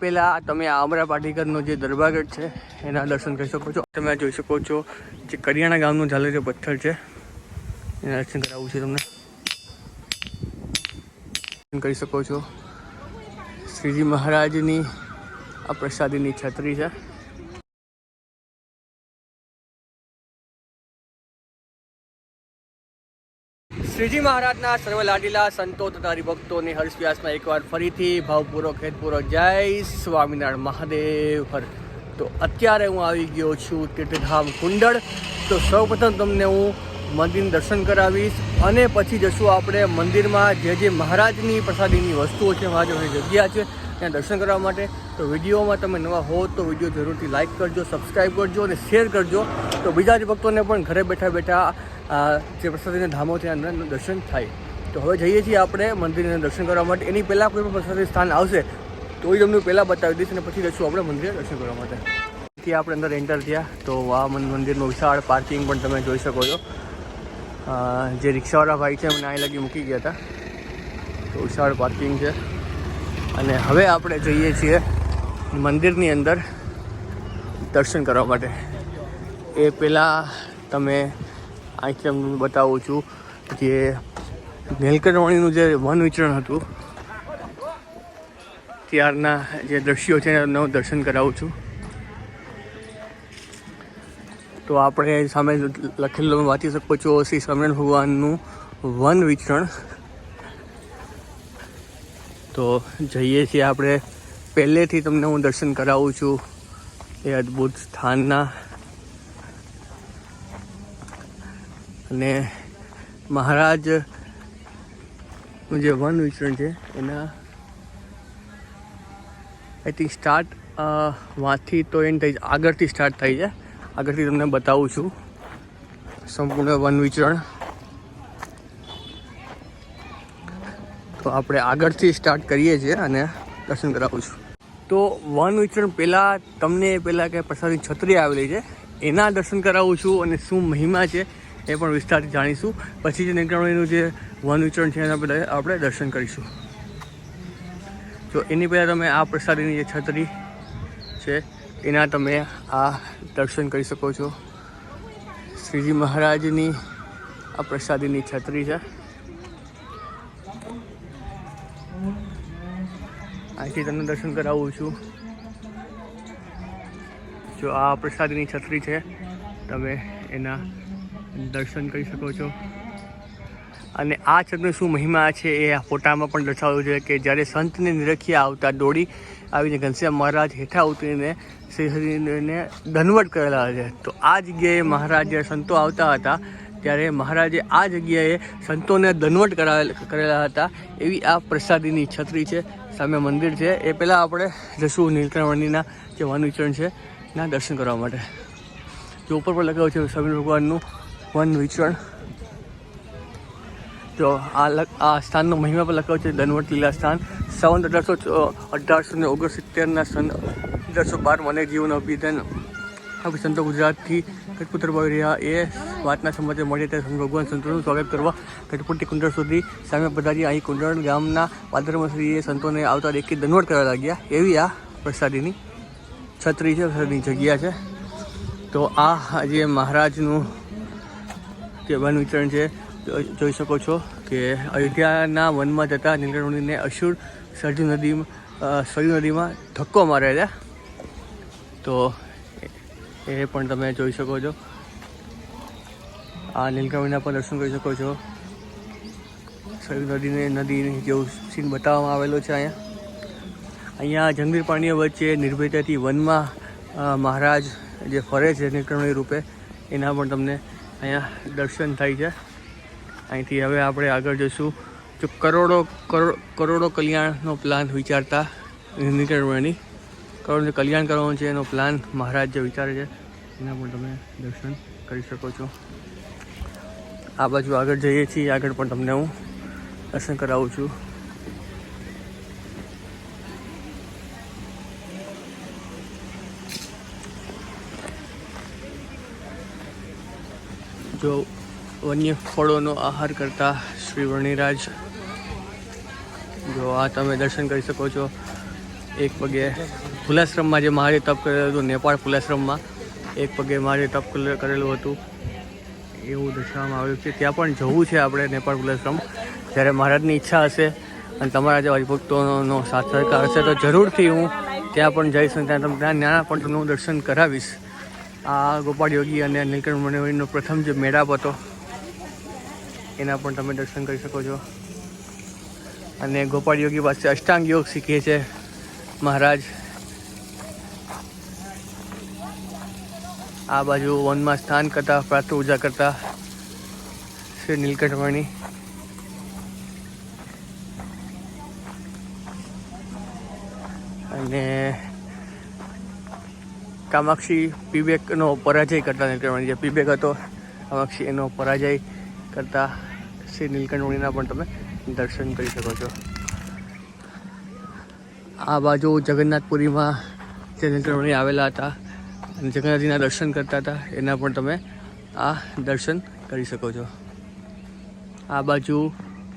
પહેલાં તમે આમરા પાટીકરનો જે દરબારગઢ છે, એના દર્શન કરી શકો છો. તમે જોઈ શકો છો જે કરિયાણા ગામનું છે પથ્થર છે, એના દર્શન કરાવવું છે તમને. દર્શન કરી શકો છો. શ્રીજી મહારાજની આ પ્રસાદીની છત્રી છે. શ્રીજી મહારાજના સર્વ લાડીલા સંતો તથા હરિભક્તોને હર્ષવ્યાસમાં એકવાર ફરીથી ભાવપૂર્વક, હેતપૂર્વક જય સ્વામિનારાયણ મહાદેવ. હર. તો અત્યારે હું આવી ગયો છું તીર્થધામ કુંડળ. તો સૌપ્રથમ તમને હું મંદિર દર્શન કરાવીશ અને પછી જશું આપણે મંદિરમાં જે જે મહારાજની પ્રસાદીની વસ્તુઓ છે, મહારાજની જગ્યા છે, ત્યાં દર્શન કરવા માટે. તો વિડીયોમાં તમે નવા હો તો વીડિયો જરૂરથી લાઇક કરજો, સબસ્ક્રાઈબ કરજો અને શેર કરજો. તો બીજા જ ભક્તોને પણ ઘરે બેઠા બેઠા જે પ્રસાદીના ધામો છે એના દર્શન થાય. તો હવે જઈએ છીએ આપણે મંદિરના દર્શન કરવા માટે. એની પહેલાં કોઈ પણ પ્રસાદી સ્થાન આવશે તો એ તમને પહેલાં બતાવી દઈશ અને પછી જશું આપણે મંદિરે દર્શન કરવા માટે. ત્યાં આપણે અંદર એન્ટર થયા. તો આ મંદિરનું વિશાળ પાર્કિંગ પણ તમે જોઈ શકો છો. જે રિક્ષાવાળા ભાઈ છે, એમને અહીં લગી મૂકી ગયા હતા. તો વિશાળ પાર્કિંગ છે. અને હવે આપણે જઈએ છીએ મંદિરની અંદર દર્શન કરવા માટે. એ પહેલાં તમે અહીંથી તમને બતાવું છું જે નીલકંઠવાણીનું જે વન વિચરણ હતું, ત્યારના જે દ્રશ્યો છે એનું દર્શન કરાવું છું. તો આપણે સામે લખેલું વાંચી શકો છો, શ્રી સ્વામિનારાયણ ભગવાનનું વન વિચરણ. તો જઈએ છીએ આપણે. પહેલેથી તમને હું દર્શન કરાવું છું એ અદ્ભુત સ્થાનના અને મહારાજનું જે વન વિચરણ છે, એના આઈ થિંક સ્ટાર્ટ વાંથી તો એન્ડ થઈ આગળથી સ્ટાર્ટ થઈ છે. આગળથી તમને બતાવું છું. સંપૂર્ણ વન વિચરણ. તો આપણે આગળથી સ્ટાર્ટ કરીએ છીએ અને દર્શન કરાવું છું. તો વન વિચરણ પહેલાં તમને પહેલાં કે પ્રસાદની છત્રી આવેલી છે. એના દર્શન કરાવું છું અને શું મહિમા છે એ પણ વિસ્તારથી જાણીશું. પછી જે નીકળવાનું જે વન વિચરણ છે, એના પહેલાં આપણે દર્શન કરીશું. તો એની પહેલાં તમે આ પ્રસાદીની જે છત્રી છે, એના તમે આ દર્શન કરી શકો છો. શ્રીજી મહારાજની આ પ્રસાદીની છત્રી છે. અહીંથી તમને દર્શન કરાવું છું. જો આ પ્રસાદીની છત્રી છે, તમે એના દર્શન કરી શકો છો. અને આ છત્રનો શું મહિમા છે એ આ ફોટામાં પણ દર્શાવ્યું છે કે જ્યારે સંતને નિરખ્યા આવતા દોડી આવીને ઘનશ્યામ મહારાજ હેઠા ઉતરીને શ્રીહરિને દનવટ કરેલા છે. તો આ જગ્યાએ મહારાજ સંતો આવતા હતા. ત્યારે મહારાજે આ જગ્યાએ સંતોને દનવટ કરાવેલ, કરેલા હતા. એવી આ પ્રસાદીની છત્રી છે, સામે મંદિર છે. એ પહેલાં આપણે જશું નીલકંઠવર્ણીના જે વાનુચરણ છે, ના દર્શન કરવા માટે. જે ઉપર પર લગાવ્યું છે સ્વામી ભગવાનનું વન વિચરણ. જો આ આ સ્થાનનો મહિમા પણ લખાયો છે ધનવટ લીલા સ્થાન. સવન અઢારસો અઢારસો ને ઓગણસિત્તેરના સન અઢારસો બાર મને જીવન અભિધાન. સંતો ગુજરાતથી કટપુત્ર ભાવી રહ્યા એ વાતના સંબંધે મળે ત્યારે ભગવાન સંતોનું સ્વાગત કરવા કટપુટી કુંડળ સુધી સામે પધારી અહીં કુંડળ ગામના પાદરમાં એ સંતોને આવતા દેખી દનવટ કરવા લાગ્યા. એવી આ પ્રસાદીની છત્રી છે, પ્રસાદની જગ્યા છે. તો આ જે મહારાજનું જે વન વિચરણ છે જોઈ શકો છો કે અયોધ્યાના વનમાં જતા નીલકંઠને અશુર સરજુ નદીમાં અ, સરયુ નદીમાં ધક્કો મારે છે તો એ- પણ તમે જોઈ શકો છો. આ નીલકંઠના પણ દર્શન કરી શકો છો. સરયુ નદીને નદીની જેવું સીન બતાવવામાં આવેલો છે અહીંયા. અહીંયા જંગલી પ્રાણીઓ વચ્ચે નિર્ભયતાથી વનમાં મહારાજ જે ફરે છે નીલકંઠની રૂપે એના પણ તમને અહીંયા દર્શન થાય છે. અહીંથી હવે આપણે આગળ જઈશું. જો કરોડો કરોડો કલ્યાણનો પ્લાન વિચારતા નીકળવાની. કરોડનું કલ્યાણ કરવાનું છે એનો પ્લાન મહારાજ જે વિચારે છે, એના પણ તમે દર્શન કરી શકો છો. આ બાજુ આગળ જઈએ છીએ. આગળ પણ તમને હું દર્શન કરાવું છું. જો વન્ય ફળોનો આહાર કરતા શ્રી વર્ણિરાજ, જો આ તમે દર્શન કરી શકો છો. એક પગે ફુલાશ્રમમાં જે મહાદેવ તપ કરેલું હતું, નેપાળ ફુલાશ્રમમાં, એક પગે મહાદેવ તપ કરેલું- હતું. એવું દર્શાવવામાં આવ્યું છે. ત્યાં પણ જવું છે આપણે નેપાળ ફુલાશ્રમ. જ્યારે મહારાજની ઈચ્છા હશે અને તમારા જે હરિભક્તોનો સાથ સહકાર હશે, તો જરૂરથી હું ત્યાં પણ જઈશ અને ત્યાં તમને ત્યાં પણ દર્શન કરાવીશ. આ ગોપાળ યોગી અને નીલકંઠ મણિવરીનો પ્રથમ જે મેળાપ હતો, એના પણ તમે દર્શન કરી શકો છો. અને ગોપાળ યોગી પાસે અષ્ટાંગ યોગ શીખીએ છે મહારાજ. આ બાજુ વનમાં સ્થાન કરતા પ્રાત પૂજા કરતા શ્રી નીલકંઠમણી અને કામાક્ષી પીબેકનો પરાજય કરતા નીલકંઠમણી જે પીબેક હતો, કામાક્ષી એનો પરાજય કરતા શ્રી નીલકંઠમણીના પણ તમે દર્શન કરી શકો છો. આ બાજુ જગન્નાથપુરીમાં જે નીલકંઠમણી આવેલા હતા, અને જગન્નાથજીના દર્શન કરતા હતા, એના પણ તમે આ દર્શન કરી શકો છો. આ બાજુ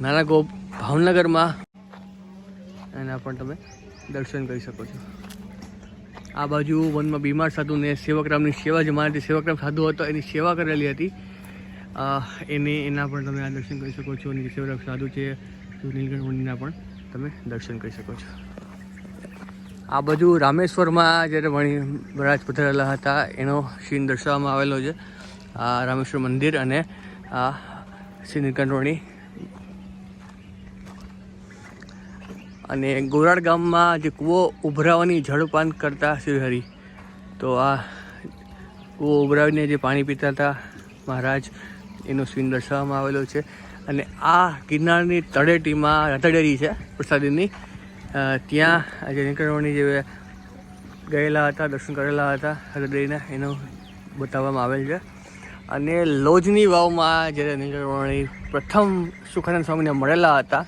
નાના ગોપ ભાવનગરમાં એના પણ તમે દર્શન કરી શકો છો. આ બાજુ વનમાં બીમાર સાધુને સેવકરામની સેવા જે મારાથી સેવકરામ સાધુ હતો, એની સેવા કરેલી હતી. એને, એના પણ તમે આ દર્શન કરી શકો છો. અને સેવકરામ સાધુ છે નીલકંઠ મંદિરના પણ તમે દર્શન કરી શકો છો. આ બાજુ રામેશ્વરમાં જ્યારે વણી, વરાજ પધારેલા હતા, એનો સીન દર્શાવવામાં આવેલો છે. આ રામેશ્વર મંદિર અને આ શ્રી નીલકંઠવણી અને ગોરાડ ગામમાં જે કૂવો ઉભરાવાની જળપાન કરતા શ્રીહરિ તો આ કૂવો ઉભરાવીને જે પાણી પીતા હતા મહારાજ, એનો સીન દર્શાવવામાં આવેલો છે. અને આ ગિરનારની તળેટીમાં રતડેરી છે, પ્રસાદીની. ત્યાં આજે નીકળવાની જે ગયેલા હતા, દર્શન કરેલા હતા રતડેરીના એનો બતાવવામાં આવેલ છે. અને લોજની વાવમાં જ્યારે નીકળવાની પ્રથમ સુખાનંદ સ્વામીને મળેલા હતા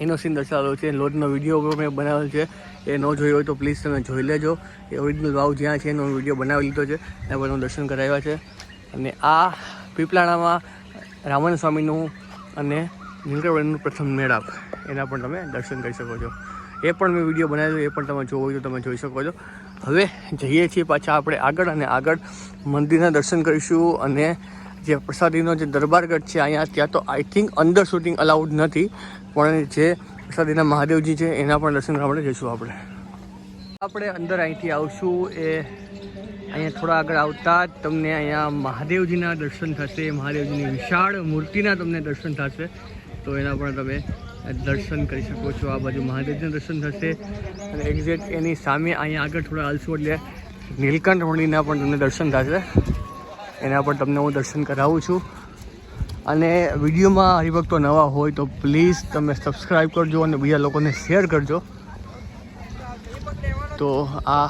એનો સીન દર્શાવેલો છે. લોજનો વીડિયો મેં બનાવેલો છે. એ ન જોયો હોય તો પ્લીઝ તમે જોઈ લેજો. એ ઓરિજિનલ વાવ જ્યાં છે એનો વીડિયો બનાવી લીધો છે એના પર દર્શન કરાવ્યા છે. અને આ પીપલાણામાં રાવણ સ્વામીનું અને નીલકંઠવણીનું પ્રથમ મેળાપ. એના પણ તમે દર્શન કરી શકો છો. એ પણ મેં વીડિયો બનાવેલો, એ પણ તમે જોવો હોય તો તમે જોઈ શકો છો. હવે જઈએ છીએ પાછા આપણે આગળ અને આગળ મંદિરના દર્શન કરીશું અને જે પ્રસાદીનો જે દરબારગઢ છે અહીંયા, ત્યાં તો આઈ થિંક અંદર શૂટિંગ અલાઉડ નથી. પણ જે પ્રસાદીના મહાદેવજી છે, એના પણ દર્શન કરવા માટે જઈશું આપણે. આપણે અંદર અહીંથી આવશું એ અહીંયા થોડા આગળ આવતા જ તમને અહીંયા મહાદેવજીના દર્શન થશે, મહાદેવજીની વિશાળ મૂર્તિના તમને દર્શન થશે. તો એના પણ તમે દર્શન કરી શકો છો, આ બાજુ મહાદેવજીના દર્શન થશે. અને એક્ઝેક્ટ એની સામે અહીંયા આગળ થોડા હાલશું એટલે નીલકંઠ મણીના પણ તમને દર્શન થશે. એના પણ તમને હું દર્શન કરાવું છું. અને વિડીયોમાં હરિભક્તો નવા હોય તો પ્લીઝ તમે સબસ્ક્રાઈબ કરજો અને બીજા લોકોને શેર કરજો. તો આ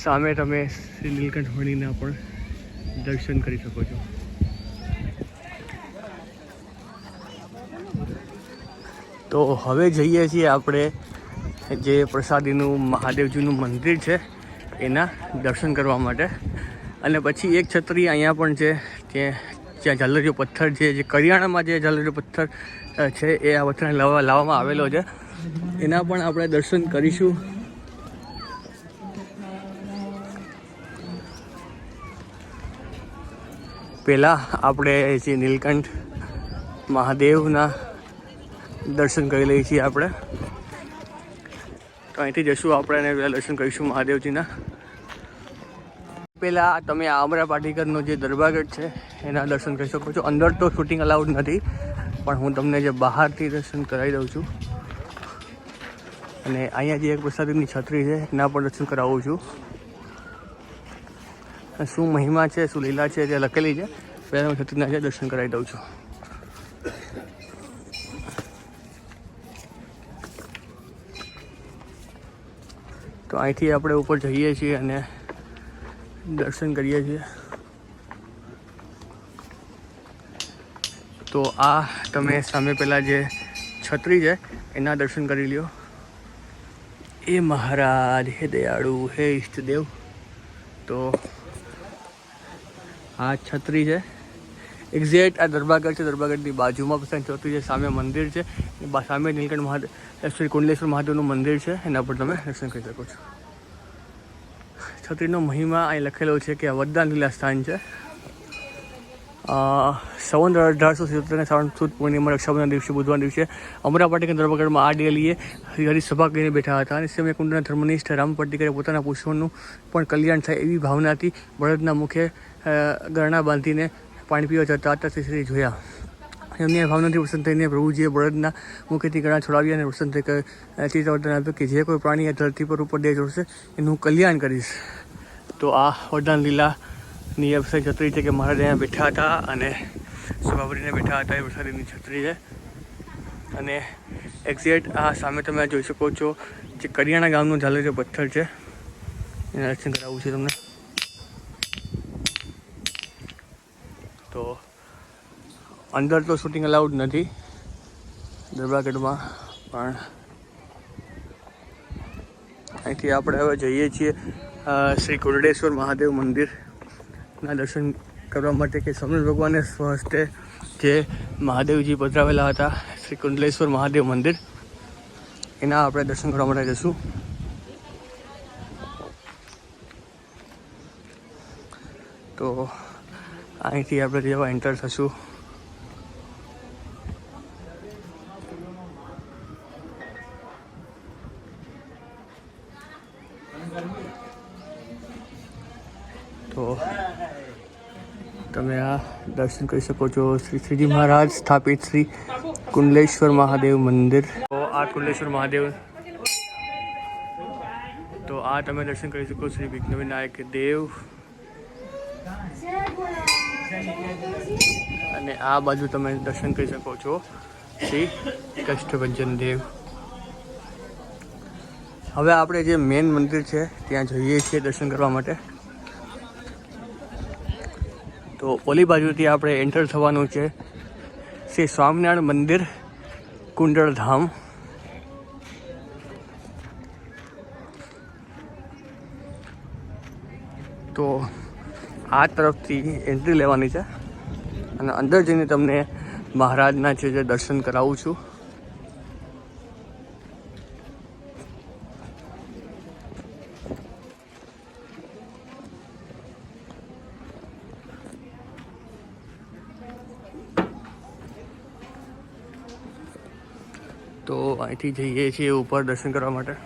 સામે તમે શ્રી નીલકંઠ મણીના પણ દર્શન કરી શકો છો. તો હવે જઈએ છીએ આપણે જે પ્રસાદીનું મહાદેવજીનું મંદિર છે, એના દર્શન કરવા માટે. અને પછી એક છત્રી અહીંયા પણ છે કે જ્યાં ઝાલરીયો પથ્થર છે, જે કરિયાણામાં જે ઝાલરીયો પથ્થર છે, એ આ પથ્થરને લાવવા, લાવવામાં આવેલો છે. એના પણ આપણે દર્શન કરીશું. પહેલાં આપણે જે નીલકંઠ મહાદેવના દર્શન કરી લઈએ છીએ આપણે. તો અહીંથી જશું આપણે દર્શન કરીશું મહાદેવજીના. પહેલાં તમે આમરા પાટીકરનો જે દરબારગઢ છે, એના દર્શન કરી શકો છો. અંદર તો શૂટિંગ અલાઉડ નથી, પણ હું તમને જે બહારથી દર્શન કરાવી દઉં છું. અને અહીંયા જે એક પ્રસાદીની છત્રી છે, એના પણ દર્શન કરાવું છું. શું મહિમા છે, શું લીલા છે તે લખેલી છે, પહેલાં હું છત્રીના જે દર્શન કરાવી દઉં છું. તો અહીંથી આપણે ઉપર જઈએ છીએ અને દર્શન કરીએ છીએ. તો આ તમે સામે પહેલાં જે છત્રી છે, એના દર્શન કરી લ્યો. એ મહારાજ, હે દયાળુ, હે ઈષ્ટદેવ. તો આ છત્રી છે. એક્ઝેક્ટ આ દરબારગઢ છે દરબારગઢની બાજુમાં પસંદ છત્રી છે, સામે મંદિર છે. સામે નીલકંઠ મહાદેવ શ્રી કુંડલેશ્વર મહાદેવનું મંદિર છે, એના પર તમે દર્શન કરી શકો છો. છત્રીનો મહિમા અહીં લખેલો છે કે વરદાન લીલા સ્થાન છે. સવન અઢારસો સિત્તેરને શ્રાવણ સુદ પૂર્ણિમા રક્ષાબંધન દિવસે બુધવાર દિવસે અમરા પાટેકર ધર્મગઢમાં આ ડેલીએ હરિસભા કરીને બેઠા હતા અને સમય કુંડના ધર્મનિષ્ઠ રામ પાટીકરે પોતાના પુષ્પોનું પણ કલ્યાણ થાય એવી ભાવનાથી બળદના મુખે ગરણા બાંધીને પાણી પીવા જતા હતા, તે જોયા. એમની ભાવનાથી વસંત થઈને પ્રભુજીએ બળદના મુખેથી ગળા છોડાવ્યા અને વસંત ચેતવર્તન આપ્યું કે જે કોઈ પ્રાણી આ ધરતી પર ઉપર દે જોડશે, એનું કલ્યાણ કરીશ. તો આ વરદાન લીલાની એ છત્રી છે કે મહારાજ અહીંયા બેઠા હતા અને સભાભરીને બેઠા હતા, એ વરસાદીની છત્રી છે. અને એક્ઝેક્ટ આ સામે તમે જોઈ શકો છો જે કરિયાણા ગામનું ઝાલો જે પથ્થર છે. એના દર્શન કરાવવું છે તમને. તો અંદર તો શૂટિંગ અલાઉડ નથી દરબારગઢમાં, પણ અહીંથી આપણે હવે જઈએ છીએ શ્રી કુરડેશ્વર મહાદેવ મંદિરના દર્શન કરવા માટે કે સમૃદ્ધ ભગવાને સ્વહસ્તે જે મહાદેવજી પધરાવેલા હતા, શ્રી કુંડલેશ્વર મહાદેવ મંદિર, એના આપણે દર્શન કરવા માટે જઈશું તો અહીંથી આપણે જેવા એન્ટર થશું. દર્શન કરી શકો છો. શ્રી શ્રીજી મહારાજ સ્થાપિત શ્રી કુંડલેશ્વર મહાદેવ મંદિર. તો આ કુંડલેશ્વર મહાદેવ. તો આ તમે દર્શન કરી શકો શ્રી વિઘ્ન વિનાયક દેવ. અને આ બાજુ તમે દર્શન કરી શકો છો શ્રી કષ્ટભંજન દેવ. હવે આપણે જે મેન મંદિર છે, ત્યાં જઈએ છીએ દર્શન કરવા માટે. તો ઓલી બાજુથી આપણે એન્ટર થવાનું છે. શ્રી સ્વામિનારાયણ મંદિર, કુંડળધામ. તો આ તરફથી એન્ટ્રી લેવાની છે. અને અંદર જઈને તમને મહારાજના છે જે દર્શન કરાવું છું તો અહીંથી જઈએ છીએ ઉપર દર્શન કરવા માટે.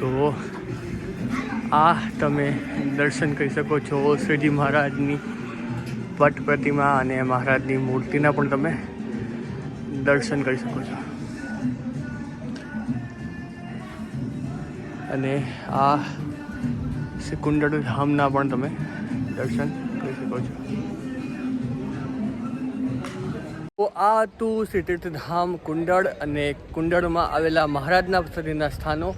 તો આ તમે દર્શન કરી શકો છો શ્રીજી મહારાજની. પટ પ્રતિમા અને મહારાજની મૂર્તિના પણ તમે દર્શન કરી શકો છો. અને આ કુંડળ ધામના પણ તમે દર્શન કરી શકો છો. તો આ હતું શ્રી તીર્થધામ કુંડળ અને કુંડળમાં આવેલા મહારાજના પ્રતિના સ્થાનો.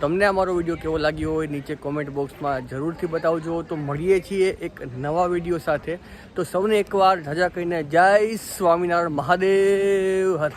તમને અમારો વીડિયો કેવો લાગ્યો હોય નીચે કોમેન્ટ બોક્સમાં જરૂરથી બતાવજો. તો મળીએ છીએ એક નવા વીડિયો સાથે. તો સૌને એકવાર ધજા કહીને જય સ્વામિનારાયણ મહાદેવ. હર